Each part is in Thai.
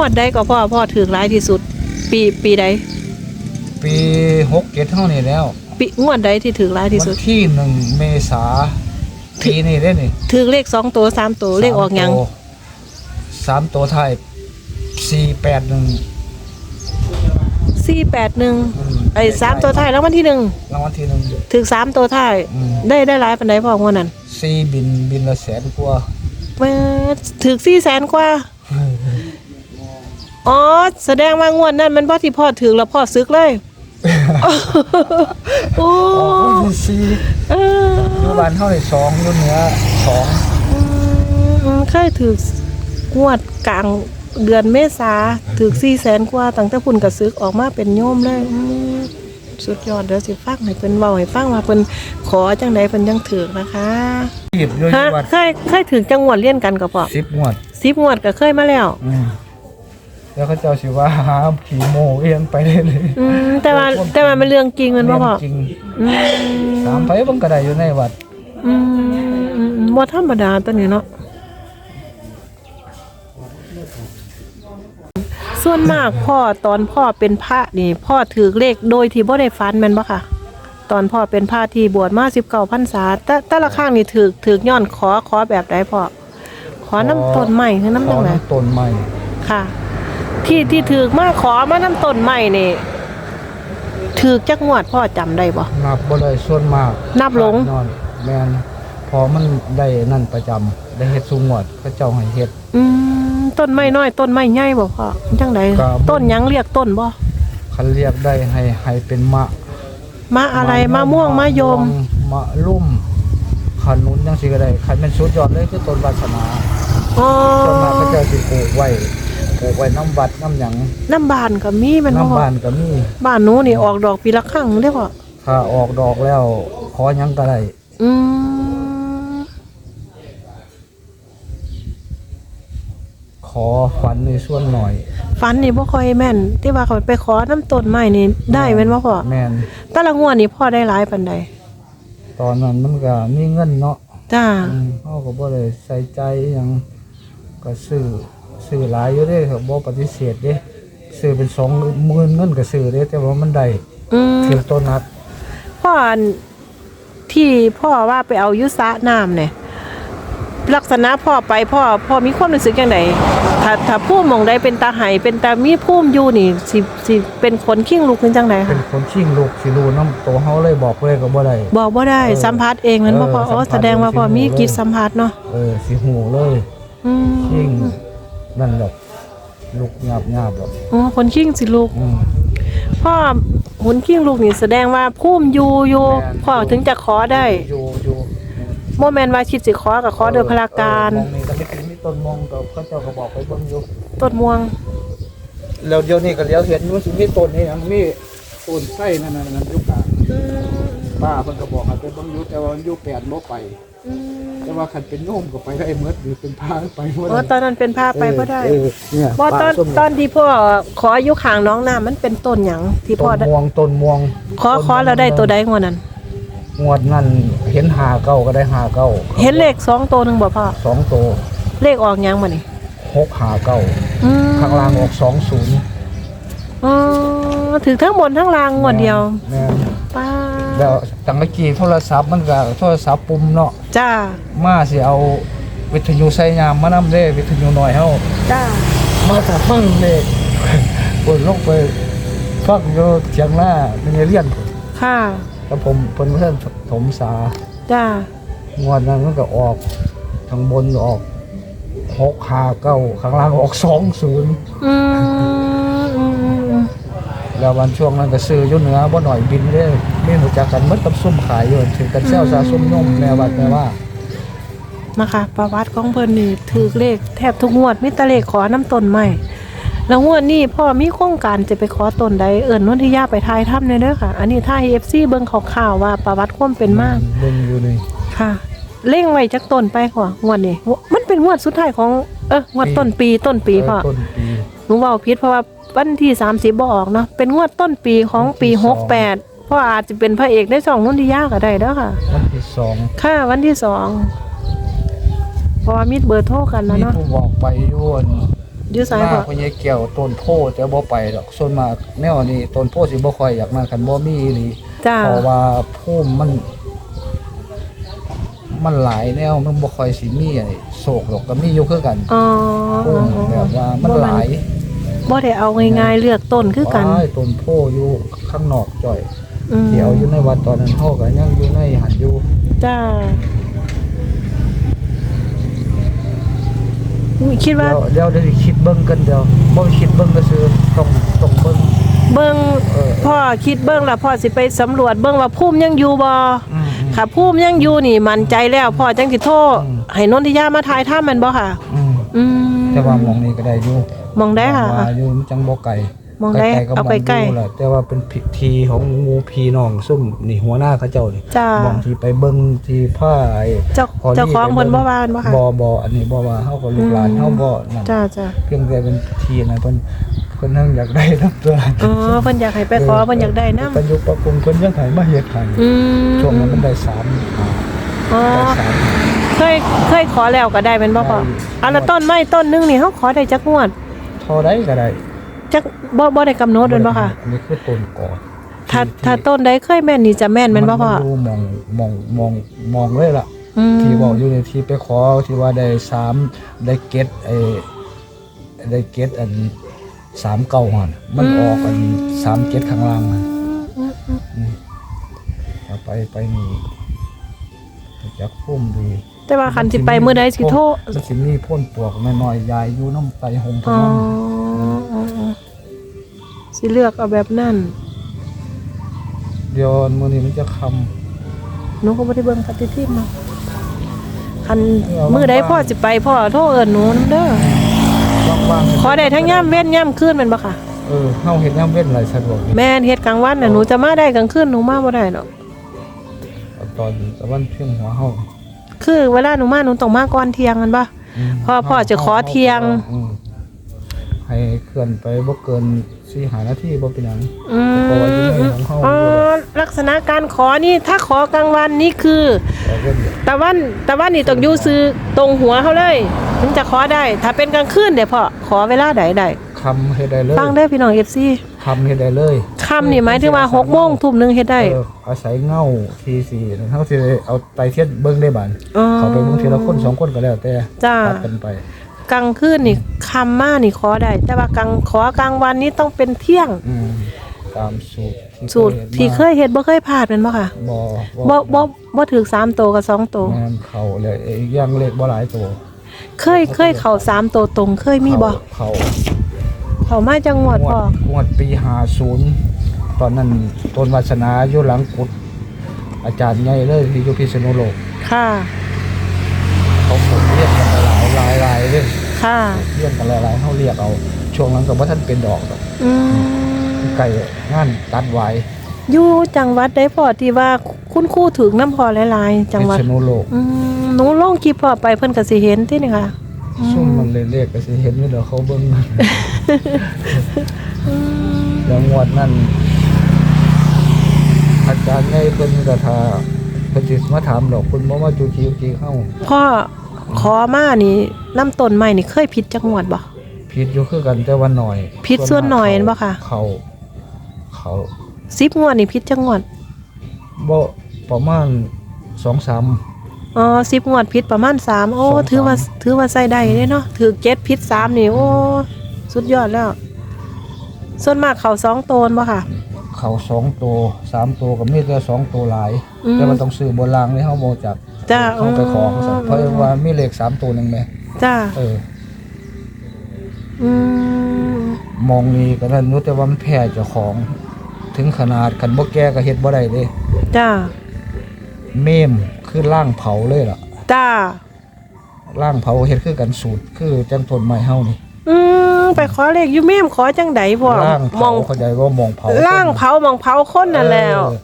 วดใดก็พ่อพ่อถือหลายที่สุด ปีปีใดปีหกเจ็ดเท่านี้แล้ว ปีงวดใดที่ถือหลายที่วัสุดที่หนึ่งเมษาปีนี้ได้นี่ถือเลขสองตัวสามตัวเลขออกหยังสามตัวไทายสี่แปดหนึ่งสี่แปดหนึ่งไอ้สามตัวท้ายแล้ววันที่หนึ่งรางวัลที่หนึ่งถือสามตัวท้ายอืมได้ได้หลายปันไดพ่องวดนั้นสี่บินบินละแสนกว่าแม่ถือสี่แสนกว่า อ๋อ แสดงว่างวดนั้นมันพ่อที่พ่อถือแล้วพ่อซึกเลย โอ้อ๋อมีสี่เอออยู่บ้านเท่าไหร่สองอยู่เหนือสองอืมเคยถืองวดกลางเดือนเมษาถือสี่แสนกว่าตั้งแต่พุ่นกระซึกออกมาเป็นโยมเลยอืมสุดยอดเดี๋ยวสิฟังให้เพิ่นเว้าให้ฟังว่าเพิ่นขอจังใดเพิ่นยังถือนะคะหยิบอยู่ฮะที่วัดเคยเคยถือจังหวัดเลี่ยนกันกับพ่อสิบงวด สิบงวดก็เคยมาแล้ว อืม แล้วเขาเจ้าสิว่าหาขี่โมเอียงไปเลยเลยอืมแต่ว่าแต่ว่ามันเรื่องจริงแมันบ่พ่อเรื่องจริงอืมถามไปเบิ่งก็ได้อยู่ในวัดอืมอืมบ่ธรรมดาตัวนี้เนาะส่วนมากพ่อตอนพ่อเป็นพระนี่ พ่อถือเลขโดยที่บ่ได้ฟันแม่นบ่ค่ะ ตอนพ่อเป็นพระที่บวชมา19พรรษาแต่แต่ละครั้งนี่ถือถือย้อนขอขอแบบใดพ่อขอน้ำต้นไม้คือน้ำขจัองไดน้ำต้นไม้ค่ะ ที่ที่ถือมาขอมาน้ำต้นไม้นี่ถือจักงวดพ่อจำได้บ่ นับบ่ได้ส่วนมากนับหลง นอนแม่นพอมันได้นั่นประจำได้เฮ็ดสูงวดเขาเจ้าให้เฮ็ด อืมต้นไม้น้อยต้นไม้ใหญ่บ่พ่อจังไดครับ ต้นหยังเรียกต้นบ่คันเรียกได้ให้ให้เป็นมะมะอะไรมะม่วงมะยม มะลุ่มขนุนจังซี่ก็ได้คันเป็นสุดยอดเลยคือต้นวาสนาอ๋อส่วนมากเขาเจ้าสิปลูกไว้ ปลูกไว้น้ำวัดน้ำหยังน้ำบานก็มีแมันบ่น้ำบ้านก็มีบ้านหนูนี่ออกดอกปีละครั้งเด้อพ่อถ้าออกดอกแล้วขอหยังก็ได้อืมขอฝันในส่วนหน่อย ฝันนี่บ่ค่อยแม่น ที่ว่าเขาไปขอน้ำต้นไม้นี่ได้แม่นบ่พ่อแม่นแต่ละงวดนี่พ่อได้หลายปานใดตอนนั้นมันก็มีเงินเนาะจ้า อืมเขาก็บ่ได้ใส่ใจหยังก็ซื้อ ซื้อหลายอยู่เด้ครับบ่ปฏิเสธเด้ซื้อเป็นสองหมื่นเงินก็ซื้อเด้แต่ว่ามันได้อืมถือต้นนัดพ่ออันที่พ่อว่าไปเอายุสระน้ำเนี่ยลักษณะพ่อไปพ่อพ่อมีความรู้สึกยังไงถ้าถ้าผู้มองใดเป็นตาไห้เป็นตามีพุ่มอยู่นี่สิสิเป็นคนขิ้งลูกขึ้นจังไดเป็คะนคนชิงลูกสิรู้น้ำตัวเฮาเลยบอกเลยก็บ่ได้ บอกว่าได้เออสัมผัสเองมันบ่เออพ่ออ๋อสัมผัสแสดงว่าพ่อเองสิมีรู้เลยกิจสัมผัสเนาะเออสิหูเลยอืมชิง นั่นดอกลูกหยาบหยาบดอกอ๋อคนขิ้งสิลูกอืม พ่อหุนขิ้งลูกนี่แสดงว่าพุ่มอยู่อยู่แม่น พ่อถึงจะขอได้อยู่อยู่บ่แม่นว่าคิดสิขอก็ขอโดยพลาการเออมองนี่ก็ไม่ถึงมีต้นมองก็เขาเจ้าก็บอกไปเบิ่งอยู่ต้นม่วงแล้วเดี๋ยวนี้ก็เลี้ยวเห็นว่าสิมีต้นนี้หยังมีต้นไส้นั่นน่ะนั่นอยู่กลางป้าเพิ่นก็บอกให้ไปเบิ่งอยู่แต่ว่ามันอยู่แปดบ่ไป แต่ว่าคันเป็นโยมก็ไปได้หมดหรือเป็นพระไปบ่อ๋อได้ตอนนั้นเป็นภาพไปบ่ได้เออเนี่ยบ่ตอนป้าส้มตอนที่พ่อขออยู่ข้างน้องน้ามันเป็นต้นหยังที่พ่อต้นได้ม่วงต้นม่วงขอขอแล้วได้ตัวใดงวดนั้น งวดนั้นเห็นหาเก้าก็ได้หาเก้าเห็นเลขสองตัวหนึงบ่พ่อสองตัวเลขออกหยังบ่นี่หกหาเก้าอืมข้างล่างออกสองศูนย์อ๋อถือทั้งบนทั้งล่างงวดเดียว แม่นป้า แล้วตั้งแต่กี้โทรศัพท์มันก็โทรศัพท์ปุ่มเนาะจ้ามาสิเอาวิทยุใส่ยามมานำเด้วิทยุหน่อยเฮาจ้ามาถ้าฟังเลขเปิดลงไปฟังอยู่เถียงหน้าเป็นไงเรียนพุ่นค่ะแล้วผมเพิ่นเพิ่นถมสาจ้างวดนั้นมันก็ออกข้างบนออกหกหาเก้าข้างล่างออกสองศูนย์อืมอืมอืมอืมแล้ววันช่วงนั้นก็ซื้ออยู่เหนือบ่หน่อยบินเด้ มีรู้จักกันหมดกับซุ่มขายอยู่ถือกันเซลซาซุ่มนมแม่วัดแม่ว่านะคะ ประวัติของเพิ่นนี่ถือเลขแทบทุกงวดมีแต่เลขขอน้ำต้นใหม่แล้วงวดนี้พ่อมีโครงการจะไปขอต้นใดเอิ้นนนทิยาไปทายถ้ำเลยเด้อค่ะ อันนี้ถ้า FC เบิ่งข่าวๆว่าประวัติความเป็นมากเบิ่งอยู่นี่ค่ะ เล่งไว้จักต้นไปก่อนงวดนี้มันเป็นงวดสุดท้ายของเอองวดต้นปีต้นปีพ่อเต้นปีหนูเว้าผิดเพราะว่าวันที่30บ่ออกเนาะเป็นงวดต้นปีของปีวันที่สอง68 พ่ออาจจะเป็นพระเอกได้สองนนทิยาก็ได้เด้อค่ะ วันที่สองค่ะวันที่สองเพราะว่ามีเบอร์โทรกันแล้วมีเนาะผู้บอกไปอยู่อั่นอยู่ไสมาพ่อ พญาเกี่ยวต้นโพแต่บ่ไปดอกส่วนมากแนวนี้ต้นโพสิบ่ค่อยอยากมาคันบ่มีอีหลีจ้า เพราะว่าภูมิมัน มันหลายแนวมันบ่ค่อยสิมีไอ้โศกหรอกก็มีอยู่คือกันอ๋อภูมิแบบว่ามันหลายบ่ได้เอาง่ายๆเลือกต้นคือกันว้ายต้นโพอยู่ข้างนอกจ่อย อืมที่เอาอยู่ในวัดตอนนั้นเฮาก็ยังอยู่ในหันอยู่จ้าคิดว่า เดี๋ยวเดี๋ยวเดี๋ยวสิคิดเบิ่งกันเดี๋ยวบ่คิดเบิ่งก็คือต้องต้องเบิ่ง เบิ่งเออ พ่อคิดเบิ่งแล้วพ่อสิไปสำรวจเบิ่งว่าภูมิยังอยู่บ่อืม ค่ะภูมิยังอยู่นี่มั่นใจแล้วพ่อจังสิโทรอืม ให้นนทิยามาถ่ายถ้ามันบ่ค่ะ อืมอืมแต่ว่าหมองนี้ก็ได้อยู่ มองได้ค่ะ ว่าอยู่มันจังบ่ไกล มองได้ๆก็เอามองใกล้ๆดูแหละแต่ว่าเป็นพิธีของหมู่พี่น้องซุ่มนี่หัวหน้าเขาเจ้านี่จ้าบางทีไปเบิ่งที่ผ้าไอ้เจ้าขอรีเจ้าของไปเพิ่นงบ่ว่าอันบ่ค่ะบ่บ่อันนี้บ่ว่าเฮาก็ลูกหลานอืมเฮาบ่นั่นจ้าจ้าเพียงแต่เป็นพิธีนะเพิ่นเพิ่นนั่งอยากได้นํตัวอ๋อเพิ่นอยากให้ไปขอเพิ่นอยากได้นำเพิ่นอยู่ประกุมเพิ่นยังให้มาเฮ็ดให้อืมช่วงนั้นมันได้3หาอ๋อได้3หาเคยเคยขอแล้วก็ได้เป็นบ่พ่อได้อันละต้นไม้ต้นหนึงนี่เฮาขอได้จักงวดเท่าใดก็ได้ จักบ่บ่ได้กำหนดเป็นบ่ค่ะ อันนี้คือต้นก่อนถ้าที่ถ้าต้นใดเคยแม่นนี่จะแม่นแม่นบ่พ่อมันดูมองมองมองมองเลยล่ะ อืมที่บอกอยู่ในที่ไปขอที่ว่าได้สามได้เก็ตไอ้ได้เก็ตอันสามเก้าหันมันออกอันสามเก็ตข้างล่างมันเอาไปไปนี่จักพุ่มดีแต่ว่าคันสิไปมื้อใดสิโทรมันสิมีพ่นปลวกน้อยๆยายอยู่น้ำไตหงทั้อ๋งอนั้นอ๋ออ๋อ สิเลือกเอาแบบนั้นเดี๋ยวมื้อนี้มันจะคหนูก็บ่ได้เบิ่งปฏิทินเนาะคันเอามื้อใดว่างๆพ่อสิไปพ่อโทรเอิ้นหนูนำเด้อำว่างๆขอได้ทั้งยามเว้นยามคืนแม่นบ่ค่ะ เออเฮาเฮ็ดยามเว้นหลายสะดวกดีแม่นเฮ็ดกลางวันน่ะหนูจะมาได้กลางคืนหนูมาบ่ได้ดอกเอาตอนตะวันเพียงหัวเฮาคือเวลาหนูมาหนูต้องมาก่อนเที่ยงกันปะมพ่อพ่อจะขอเที่ยง อืมให้เคลื่อนไปบ่เกิน สี่หานาทีบ่เป็นหยังอืมเพราะว่าอยู่ในของเขาอ๋อลักษณะการขอนี่ถ้าขอกลางวันนี่คือแต่เว้นตะวันตะวันนี่ต้องอยู่ซื้อตรงหัวเขาเลยถึงจะขอได้ ถ้าเป็นกลางคืนเดี๋ยวพ่อขอเวลาใดได้คำเฮ็ดได้เลยฟังได้อพี่น้อง FC คำเฮ็ดได้เลยค่ำนี่หมายถึงว่า6โมงทุ่มหนึงเฮ็ดได้ เอออาศัยเงาทีสี่เฮาสิเอาไตเทียนเบิ่งได้บานอ๋อเขาไปเบิ่งทีละคนสองคนก็แล้วแต่จ้า ตัดกันไป กลางคืนนี่ค่ำมานี่ขอได้ แต่ว่ากลางขอกลางวันนี่ต้องเป็นเที่ยง อืมตามสูตรสูตรที่เคยเฮ็ดบ่เคยพลาดแม่นบ่ค่ะบ่บ่บ่บ่ถึงสามโตวกับสองโตวแม่นเข้าเลยอีกอย่างเล็กบ่หลายตัวเคยเคยเข้าสามโตวตรงเคยมีบ่เข้าเข้ามาจังหวัดงวพ่อดงวดปี50ตอนนั้นต้นวาสนาอยู่หลังกุด อาจารย์ใหญ่เลยที่อยู่พิษณุโลกค่ะ ค่ะเรียกกันหลายหลายเขาเรียกเอาช่วงหลังกับว่าท่านเป็นดอกดอกอืมไก่งานตัดไว้อยู่จังหวัดได้พ่อที่ว่าคุณครูถึงน้ำพอหลายๆ จังหวัดพิษณุโลกอืมหนูลงคลิปพ่อไปเพิ่นก็สิเห็นที่นี่ค่ะซุ่มมันเลยเรียกก็สิเห็นอยู่เดี๋ยวเขาเบิ่งอืมแล้วงวดนั้นอาจารย์ใหญ่เพิ่นก็ทาเพิ่นสิมาถามดอกเพิ่นบ่มาจูจีจีเข้าพ่อ ขอมานี่น้ำต้นใหม่นี่เคยผิดจักงวดบ่ผิดอยู่คือกันแต่ว่าหน่อยผิดส่วนหน่อยเห็นบ่คะเขาเขา10งวดนี่ผิดจักงวดบ่ประมาณ2-3อ๋อ10งวดผิดประมาณสามโอ้สองสามถือว่า ถือว่าใส่ได้เด้เนาะถือเจ็ดผิดสามนี่ โอ้ สุดยอดแล้ว ส่วนมากเขาสองโตนบ่ค่ะ เขาสองตัวสามตัวก็มีแต่สองตัวหลาย อืม แต่ว่าต้องซื้อบนรางนี่เฮาบ่จับจ้าเขาไปขอเขาสั่นเพราะว่ามีเลขสามตัวหนึงแหมจ้าเออ อืมมองนี่ก็นั่นรู้แต่ว่ามันแพ้เจ้าของ ถึงขนาดคันบ่แก้ก็เฮ็ดบ่ได้เด้จ้าเมมคือล่างเผาเลยล่ะจ้าล่างเผาเฮ็ดคือกันสูตร คือจังต้นไม้เฮานี่ อืม ไปขอเลขอยู่แม่มขอจังไดพ่อล่างมเผาองเข้าใจว่ามองเผาล่างเผามองเผาคนนั่นแล้วเออ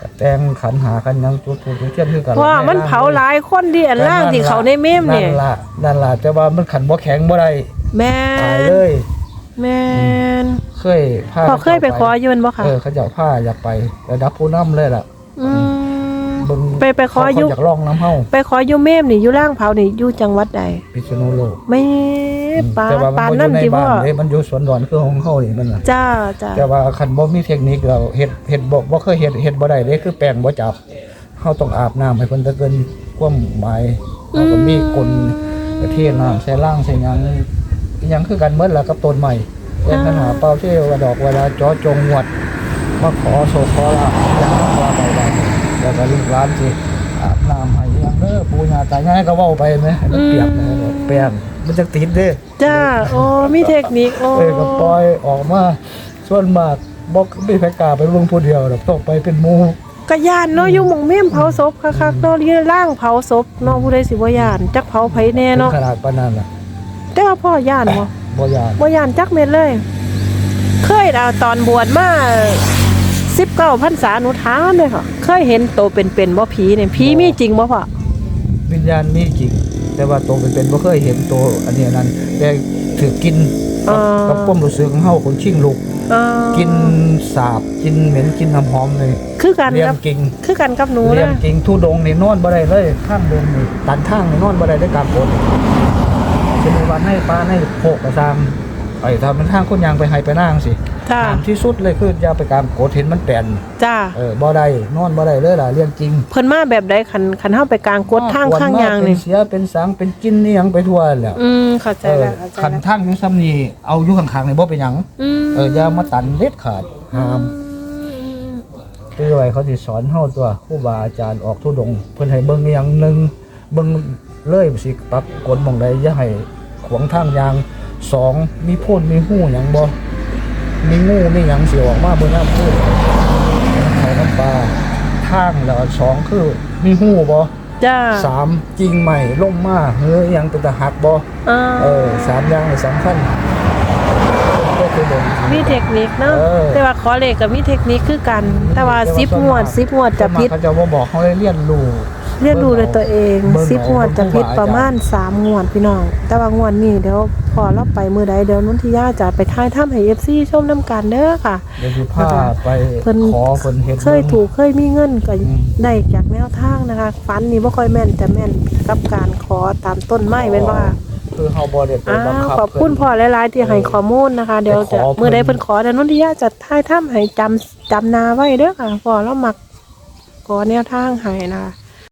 ก็แต่งขันหากันหยังจุดๆจุดเทียนคือกันเพราะว่ามันเผาหลายคนดิอันล่างที่เขาในเมมเนี่ยนั่นล่ะนั่นล่ะแต่ว่ามันขันบ่แข็งบ่ได้แม่ตายนเลย แม่นเคยพาพ่อเคยไปขออยู่แม่นบ่ค่ะเออเขาเจ้าผ้าอยากไประดับผู้นำเลยล่ะ อืม เบิ่งไปไปขออยู่ เขาอยากลองน้ำเฮาไปขออยู่เมมนี่อยู่ล่างเผานี่อยู่จังหวัดใดพิษณุโลกไม่ปาแต่ว่ามัปานบ่อนั่ยู่นในที่บ้าพ่อนเด้มันอยู่สวนดอนคือของเฮานี่มันน่ะจ้าจ้าแต่ว่าคันบ่มีเทคนิคเราเฮ็ดเฮ็ดบ่บ่เคยเฮ็ดเฮ็ดบ่ได้เด้คือแป้งบ่จับเฮาต้องอาบน้ำให้เพิ่นตะเกินความหมายเฮาก็มีกลเทน้ำใส่ล่างใส่หยังอิหยังคือกันหมดล่ะกับต้นใหม่แต่ปัญหาเป่าที่ว่าดอกเวลาเจอจงงวดมาขอโศกขอลาบอย่างนั้นว่าไปได้ แล้วก็ลูกหลานสิอาบน้ำให้อิหยังเด้อปู่ย่าตายายก็เว้าไปแหมให้มันเปรียบแหมแป้งมันจะติดเด้จ้าโอ้มีเทคนิคโอ้เอ้ยก็ปล่อยออกมาส่วนมากบอกไม่ใครกล้าไปเบิ่งผู้เดียวหรอกต้องไปเป็นหมู่กะย่านเนาะอยู่หม่องเมมเผาศพคักๆเนาะอยู่ล่างเผาศพเนาะผู้ใดสิบ่ย่านจักเผาไผแน่ถึงเนาะขนาดปานนั้นล่ะแต่ว่าพ่อย่านบ่บ่ยานบ่ย่านจักเม็ดเลย เคยเอาตอนบวชมา 19พรรษาหนูถามเลยค่ะ เคยเห็นโตเป็นๆบ่ผีเนี่ยผีมีจริงบ่พ่อวิญญาณมีจริง แต่ว่าตัวเป็นๆบ่เคยเห็นตัวอันเนี้ยนั้นแต่ถือกินกับกับความรู้สึกของเฮาคนชิงลูก เอ่อกินสาบกินเหม็นกินน้ำหอมเลยคือกันเลี้ยกังบจริงคือกันกับหนูเลี้ยนะงจริงทุดงนี่นอนบ่ได้เลยข้างเดินนี่ตันทางนี่นอนบ่ได้ด้วยการกดจะมีวันให้ป้าให้โพกกระซาม ไอ้ถ้ามันทางคนยางไปให้ไปนั่งสิจ้าตามที่สุดเลยคืออย่าไปการกดเห็นมันแปลนจ้าเออบ่ได้นอนบ่ได้เลยล่ะเรื่องจริงเพิ่นมาแบบใดคันคันเฮาไปกลางกดทางข้างยางเป็นี่นเสียเป็นสังเป็นกินนี่หยังไปทั่วแล้วอืมเข้าใจเออแล้วเข้าใจคันแล้วทางอยู่ซ้ำนี่เอาอยู่ข้างๆนี่บ่เป็นหยังอืมเอออย่ามาตันเด็ดขาดห้ามคือไว้เขาสิสอนเฮาตัวครูบาอาจารย์ออกทุดงค์เพิ่นให้เบิ่งอหย่างหนึงเบิ่งเลยสิปรับกฎหม่องใดอย่าให้ขวางทางยาง สองมีโพ่นมีหู้หยังบ่มีงูมีหยังสิออกมาเบิ่งน้ำพูดเขาน้ำปลาทางแล้วสองคือมีหู้บ่จ้าสามจริงใหม่ลงมาเฮ้ยยังเป็นตะหักบ่อ่าเออสามอย่างนี่สำคัญก็คือเดิน มีเทคนิคเนาะเออ แต่ว่าขอเลขก็มีเทคนิคคือกัน แต่ว่า10งวด10งวดจะผิดเขาจะว่าบอกเขาให้เรียนรู้ เรียนรู้ด้วยตัวเองเบิ่งเอา10งวดจะผิดเบิ่งครูบาอาจารย์ประมาณ3งวดพี่น้อง แต่ว่างวดนี้เดี๋ยวพอเราไปมื้อใดเดี๋ยวนุ่นทิยาจะไปถ่ายทำให้ FC ชมนํกันเด้อค่ะเดี๋ยวสิพาไปเพิ่นขอเพิ่นเฮ็ดเคยถูกเคยมีเงินก็อืมได้จากแนวทางนะคะฟันนี่บ่ค่อยแม่นแต่แม่นกับการขอตามต้นไม้เป็นว่าคือเฮาบ่ได้ไปอ้าบังวคับขอบคุณพ่อหลายๆที่ให้ข้อมูลนะคะ เดี๋ยวจะไปขอเพิ่นเมื่อใดเพิ่นขอเดี๋ยวนุ่นทิยาจะถ่ายทำให้จำจำนาไว้เด้อค่ะพ่อเรามักขอแนวทางให้นะคะ